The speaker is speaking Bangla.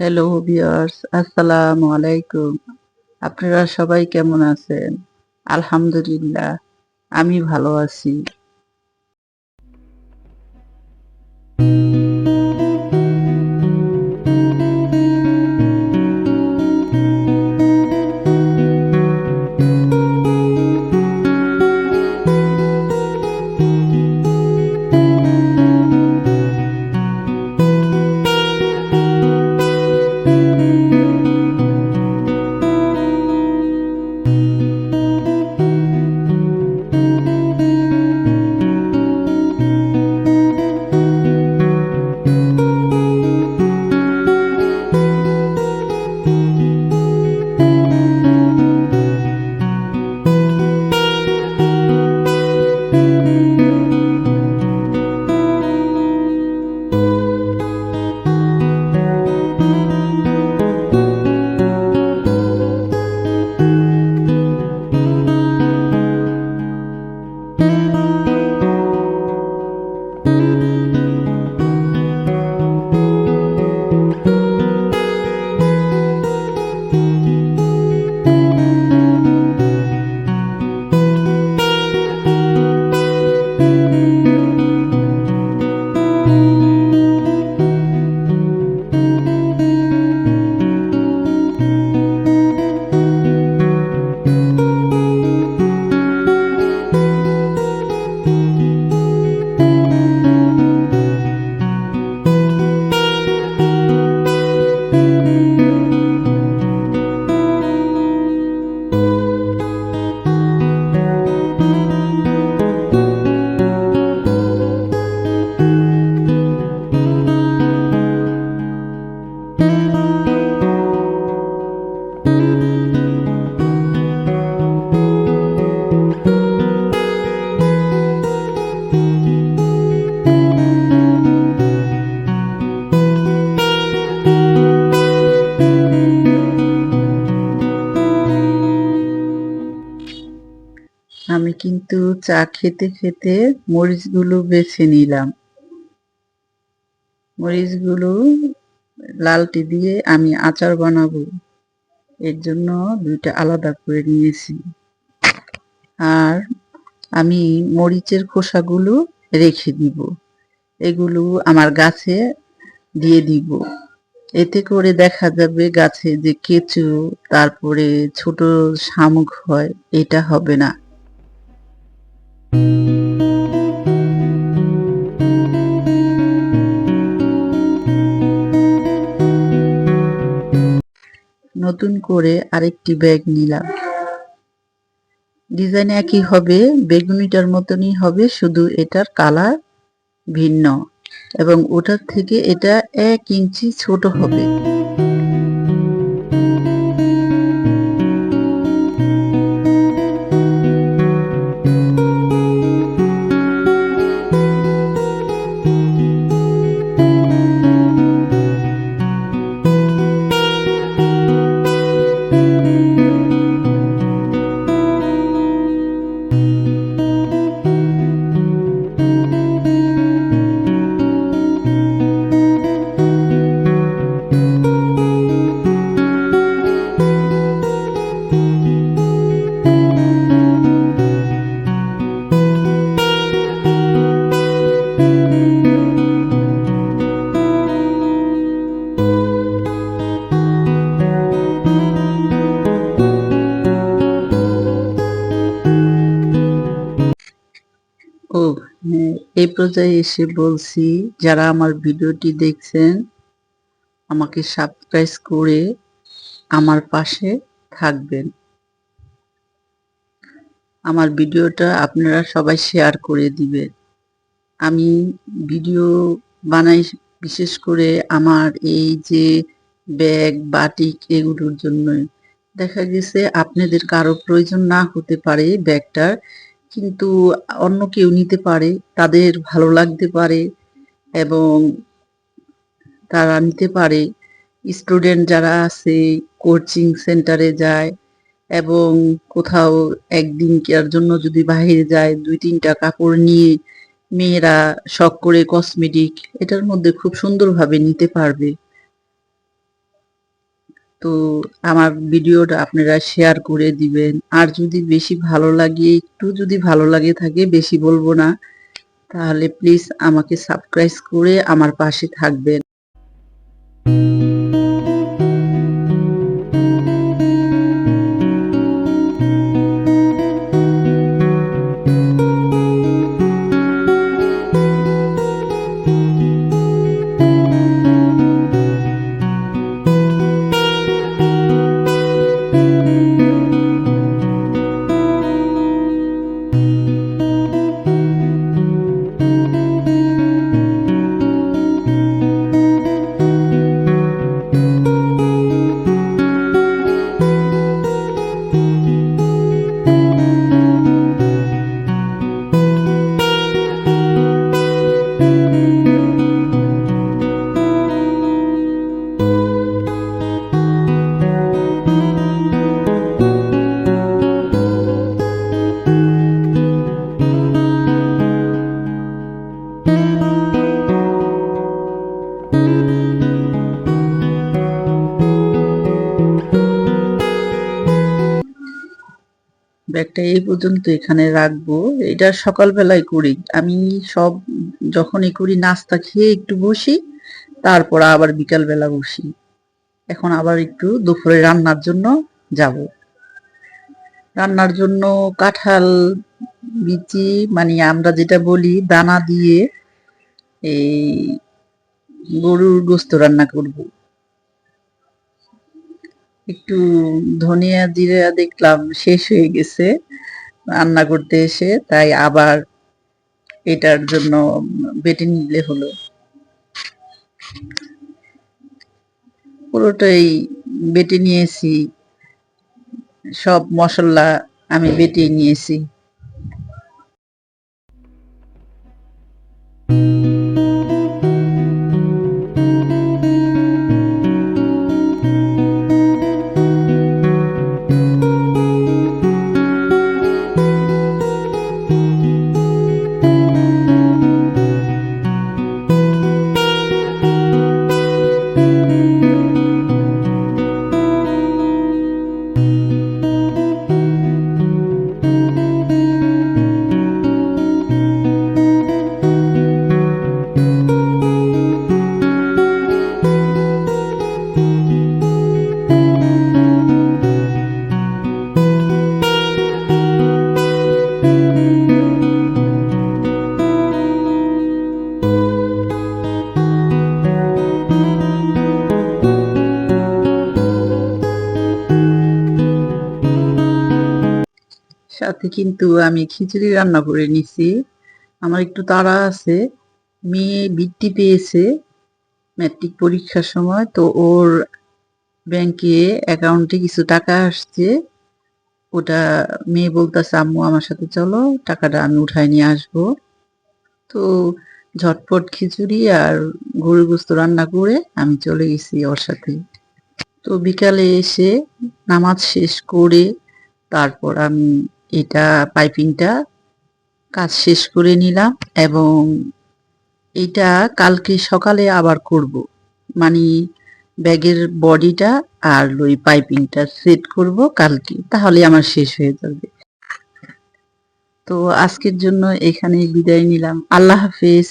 হ্যালো ভিউয়ার্স আসসালামু আলাইকুম আপনারা সবাই কেমন আছেন? আলহামদুলিল্লাহ আমি ভালো আছি। চা খেতে খেতে মরিচগুলো বেছে নিলাম। মরিচগুলো লালটি দিয়ে আমি আচার বানাবো। এর জন্য দুইটা আলাদা করে নিয়েছি। আর আমি মরিচের খোসাগুলো রেখে দিব। এগুলো আমার গাছে দিয়ে দিব। এতে করে দেখা যাবে গাছে যে কেঁচু, তারপরে ছোট শামুক হয়, এটা হবে না। নতুন করে আরেকটি ব্যাগ নিলাম। ডিজাইন একই হবে, বেগুনিটার মতনই হবে, শুধু এটার কালার ভিন্ন এবং ওটার থেকে এটা এক ইঞ্চি ছোট হবে। এই পর্যায়ে এসে বলছি, যারা আমার ভিডিওটি দেখছেন, আমাকে সাবস্ক্রাইব করে আমার পাশে থাকবেন। আমার ভিডিওটা আপনারা সবাই শেয়ার করে দিবেন। আমি ভিডিও বানাই বিশেষ করে আমার এই যে ব্যাগ, বাটিক এগুলোর জন্যই দেখা গেছে আপনাদের কারও প্রয়োজন না হতে পারে ব্যাগটার। কিন্তু অন্য কেউ নিতে পারে, তাদের ভালো লাগতে পারে এবং তারা নিতে পারে। স্টুডেন্ট যারা আছে, কোচিং সেন্টারে যায় এবং কোথাও একদিন কেয়ার জন্য যদি বাইরে যায়, দুই, তিনটা কাপড় নিয়ে মেয়েরা শখ করে কসমেটিক এটার মধ্যে খুব সুন্দরভাবে নিতে পারবে। তো আমার ভিডিওটা আপনারা শেয়ার করে দিবেন। আর যদি বেশি ভালো লাগে, একটু যদি ভালো লাগে থাকে, বেশি বলব না, তাহলে প্লিজ আমাকে সাবস্ক্রাইব করে আমার পাশে থাকবেন। ব্যাগটা এই পর্যন্ত এখানে রাখব। এটা সকালবেলায় করি। আমি সব যখনই করি, নাস্তা খেয়ে একটু বসি, তারপর আবার বিকালবেলা বসি। এখন আবার একটু দুপুরে রান্নার জন্য যাব। রান্নার জন্য কাঁঠাল, বিচি মানে আমরা যেটা বলি, দানা দিয়ে এই গরুর গোস্ত রান্না করব। একটু ধনিয়া জিরা দেখলাম শেষ হয়ে গেছে রান্না করতে এসে, তাই আবার এটার জন্য বেটে নিলে হলো। পুরোটাই বেটে নিয়েছি, সব মশলা আমি বেটে নিয়েছি। কিন্তু আমি খিচুড়ি রান্না করে নিছি। আমার একটু তাড়া আছে। মেয়ে বৃত্তি পেয়েছে ম্যাট্রিক পরীক্ষার সময়, তো ওর ব্যাংকে অ্যাকাউন্টে কিছু টাকা আসছে। ওটা মেয়ে বলতেছে, আম্মু, আমার সাথে চলো, টাকাটা আমি উঠায় নিয়ে আসব। তো ঝটপট খিচুড়ি আর গরুর গোস্ত রান্না করে আমি চলে গেছি ওর সাথে। তো বিকালে এসে নামাজ শেষ করে তারপর আমি এটা পাইপিংটা কাজ শেষ করে নিলাম এবং এটা কালকে সকালে আবার করব। মানে ব্যাগের বডিটা আর ওই পাইপিংটা সেট করব কালকে, তাহলে আমার শেষ হয়ে যাবে। তো আজকের জন্য এখানে বিদায় নিলাম। আল্লাহ হাফেজ।